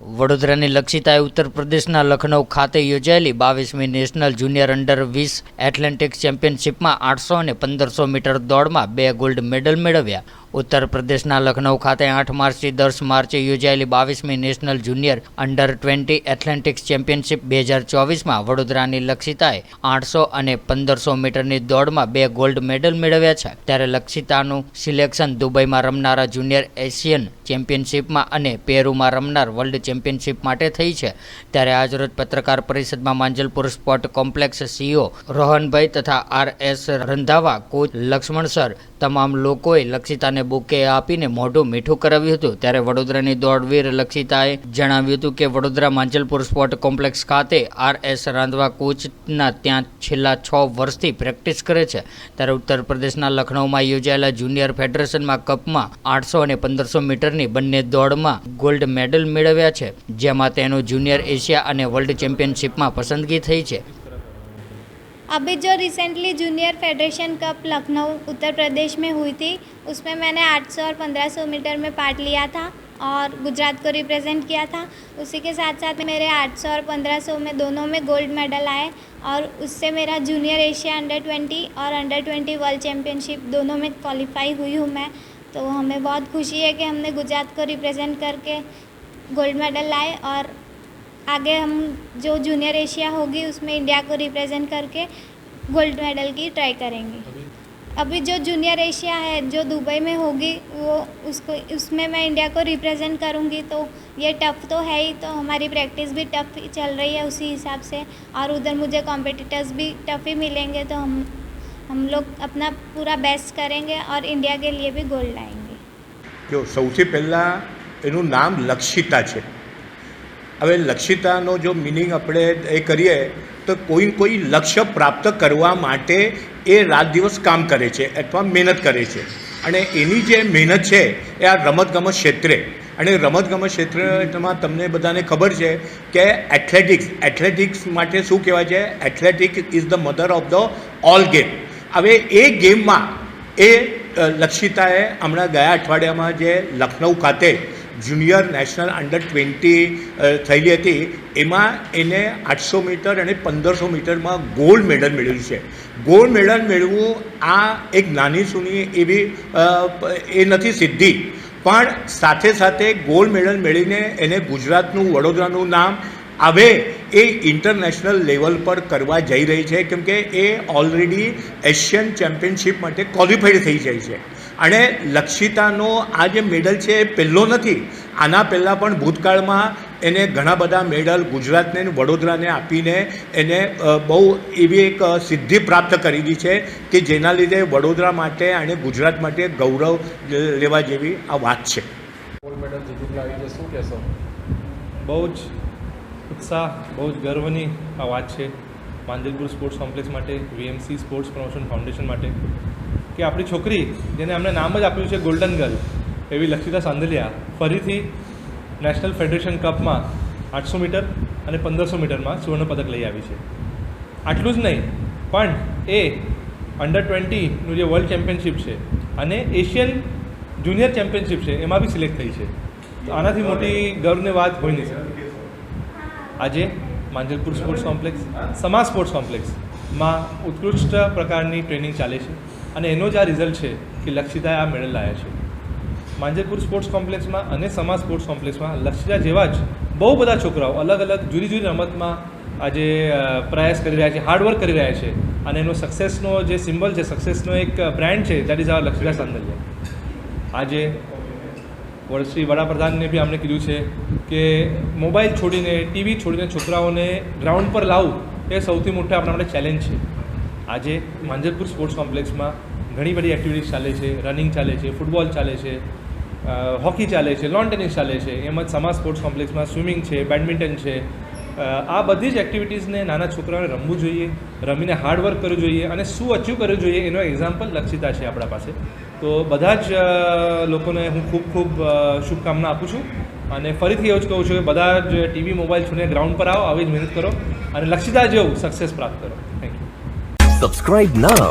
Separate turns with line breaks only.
વડોદરાની લક્ષિતાએ ઉત્તર પ્રદેશના લખનૌ ખાતે યોજાયેલી બાવીસમી નેશનલ જુનિયર અંડર વીસ એથ્લેટિક્સ ચેમ્પિયનશિપમાં આઠસો અને પંદરસો મીટર દોડમાં બે ગોલ્ડ મેડલ મેળવ્યા. ઉત્તર પ્રદેશના લખનૌ ખાતે આઠ માર્ચથી દસ માર્ચે યોજાયેલી બાવીસમી national junior under twenty athletics championship બે હજાર ચોવીસમાં વડોદરાની લક્ષિતાએ આઠસો અને પંદરસો મીટરની દોડમાં બે ગોલ્ડ મેડલ મેળવ્યા છે. ત્યારે લક્ષિતાનું સિલેક્શન દુબઈમાં રમનારા જુનિયર એશિયન ચેમ્પિયનશિપમાં અને પેરુમાં રમનાર વર્લ્ડ ચેમ્પિયનશિપ માટે થઈ છે. ત્યારે આજરોજ પત્રકાર પરિષદમાં Manjalpur sport complex CO Rohanbhai તથા R S Randhawa coach Lakshman sir તમામ લોકોએ લક્ષિતાને બુકે આપીને મોઢું મીઠું કરાવ્યું હતું. ત્યારે વડોદરાની દોડવીર લક્ષિતાએ જણાવ્યું હતું કે વડોદરા માંજલપુર સ્પોર્ટ કોમ્પ્લેક્સ ખાતે આર એસ રાંધવા કોચના ત્યાં છેલ્લા છ વર્ષથી પ્રેક્ટિસ કરે છે. ત્યારે ઉત્તર પ્રદેશના લખનૌમાં યોજાયેલા જુનિયર ફેડરેશનમાં કપમાં આઠસો અને પંદરસો મીટરની બંને દોડમાં ગોલ્ડ મેડલ મેળવ્યા છે, જેમાં તેનું જુનિયર એશિયા અને વર્લ્ડ ચેમ્પિયનશિપમાં પસંદગી થઈ છે.
अभी जो recently junior federation cup Lucknow, Uttar Pradesh में हुई थी, उसमें मैंने 800 और 1500 मीटर में पार्ट लिया था और गुजरात को रिप्रेजेंट किया था। उसी के साथ साथ मेरे 800 और 1500 में दोनों में गोल्ड मेडल आए और उससे मेरा जूनियर एशिया अंडर 20 और अंडर 20 वर्ल्ड चैम्पियनशिप दोनों में क्वालिफाई हुई हूँ मैं। तो हमें बहुत खुशी है कि हमने गुजरात को रिप्रेजेंट करके गोल्ड मेडल लाए और आगे हम जो जूनियर एशिया होगी उसमें इंडिया को रिप्रेजेंट करके गोल्ड मेडल की ट्राई करेंगे अभी जो जूनियर एशिया है जो दुबई में होगी वो उसको उसमें मैं इंडिया को रिप्रेजेंट करूँगी तो ये टफ तो है ही तो हमारी प्रैक्टिस भी टफ ही चल रही है उसी हिसाब से और उधर मुझे कॉम्पिटिटर्स भी टफ ही मिलेंगे तो हम हम लोग अपना पूरा बेस्ट करेंगे और इंडिया के लिए भी गोल्ड लाएंगे
જો સૌથી પહેલાં એનું નામ લક્ષિતા છે હવે લક્ષિતાનો જો મિનિંગ આપણે એ કરીએ, તો કોઈ કોઈ લક્ષ્ય પ્રાપ્ત કરવા માટે એ રાત દિવસ કામ કરે છે, અથવા મહેનત કરે છે. અને એની જે મહેનત છે, એ આ રમતગમત ક્ષેત્રે. અને રમતગમત ક્ષેત્રમાં તમને બધાને ખબર છે કે એથ્લેટિક્સ એથ્લેટિક્સ માટે શું કહેવાય છે? Athletic is the mother of the all game હવે એ ગેમમાં એ લક્ષિતાએ હમણાં ગયા અઠવાડિયામાં જે લખનઉ ખાતે જુનિયર નેશનલ અંડર ટ્વેન્ટી થયેલી હતી. એમાં એને આઠસો મીટર અને પંદરસો મીટરમાં ગોલ્ડ મેડલ મેળવ્યું છે. ગોલ્ડ મેડલ મેળવવું આ એક નાની સૂની એવી એ નથી સિદ્ધિ. પણ સાથે સાથે ગોલ્ડ મેડલ મેળવીને એને ગુજરાતનું વડોદરાનું નામ હવે એ ઇન્ટરનેશનલ લેવલ પર કરવા જઈ રહી છે. કેમ કે એ ઓલરેડી એશિયન ચેમ્પિયનશિપ માટે ક્વોલિફાઈડ થઈ જાય છે. અને લક્ષિતાનો આ જે મેડલ છે એ પહેલો નથી. આના પહેલાં પણ ભૂતકાળમાં એને ઘણા બધા મેડલ ગુજરાતને વડોદરાને આપીને એને બહુ એવી એક સિદ્ધિ પ્રાપ્ત કરેલી છે કે જેના લીધે વડોદરા માટે અને ગુજરાત માટે ગૌરવ લેવા જેવી આ વાત છે.
ગોલ્ડ મેડલ જીતીને આવી છે શું કહેશો? બહુ જ ઉત્સાહ, બહુ જ ગર્વની આ વાત છે. માંજલપુર સ્પોર્ટ્સ કોમ્પ્લેક્સ માટે, વીએમસી સ્પોર્ટ્સ પ્રમોશન ફાઉન્ડેશન માટે. કે આપણી છોકરી, જેને અમને નામ જ આપ્યું છે ગોલ્ડન ગર્લ એવી લક્ષિતા સાંદલિયા ફરીથી નેશનલ ફેડરેશન કપમાં આઠસો મીટર અને પંદરસો મીટરમાં સુવર્ણપદક લઈ આવી છે. આટલું જ નહીં, પણ એ અંડર ટ્વેન્ટીનું જે વર્લ્ડ ચેમ્પિયનશિપ છે અને એશિયન જુનિયર ચેમ્પિયનશિપ છે, એમાં બી સિલેક્ટ થઈ છે. તો આનાથી મોટી ગર્વની વાત હોઈ નહીં આજે Manjalpur sports complex Sama sports કોમ્પ્લેક્સમાં ઉત્કૃષ્ટ પ્રકારની ટ્રેનિંગ ચાલે છે. અને એનો જ આ રિઝલ્ટ છે કે લક્ષિતાએ આ મેડલ લાવ્યા છે. માંજરપુર સ્પોર્ટ્સ કોમ્પ્લેક્સમાં અને સમા સ્પોર્ટ્સ કોમ્પ્લેક્સમાં લક્ષિતા જેવા જ બહુ બધા છોકરાઓ અલગ અલગ જુદી જુદી રમતમાં આજે પ્રયાસ કરી રહ્યા છે હાર્ડવર્ક કરી રહ્યા છે. અને એનો સક્સેસનો જે સિમ્બલ છે સક્સેસનો એક બ્રાન્ડ છે that is R Lakshita Sandaliya. આજે વર્ષી વડાપ્રધાનને બી અમને કીધું છે કે મોબાઈલ છોડીને ટીવી છોડીને છોકરાઓને ગ્રાઉન્ડ પર લાવવું એ સૌથી મોટા આપણા માટે ચેલેન્જ છે. આજે માંજરપુર સ્પોર્ટ્સ કોમ્પ્લેક્સમાં ઘણી બધી એક્ટિવિટીઝ ચાલે છે રનિંગ ચાલે છે ફૂટબોલ ચાલે છે હોકી ચાલે છે લોન ટેનિસ ચાલે છે, એમ જ સમા સ્પોર્ટ્સ કોમ્પ્લેક્સમાં સ્વિમિંગ છે બેડમિન્ટન છે. આ બધી જ એક્ટિવિટીઝને નાના છોકરાઓને રમવું જોઈએ, રમીને હાર્ડવર્ક કરવું જોઈએ અને શું અચીવ કરવું જોઈએ એનો એક્ઝામ્પલ લક્ષિતા છે આપણા પાસે. તો બધા જ લોકોને હું ખૂબ ખૂબ શુભકામના આપું છું અને ફરીથી એવું જ કહું છું કે બધા જ ટીવી મોબાઈલ છોડીને ગ્રાઉન્ડ પર આવો, આવી જ મહેનત કરો અને લક્ષિતા જેવું સક્સેસ પ્રાપ્ત કરો. Thank you
Subscribe now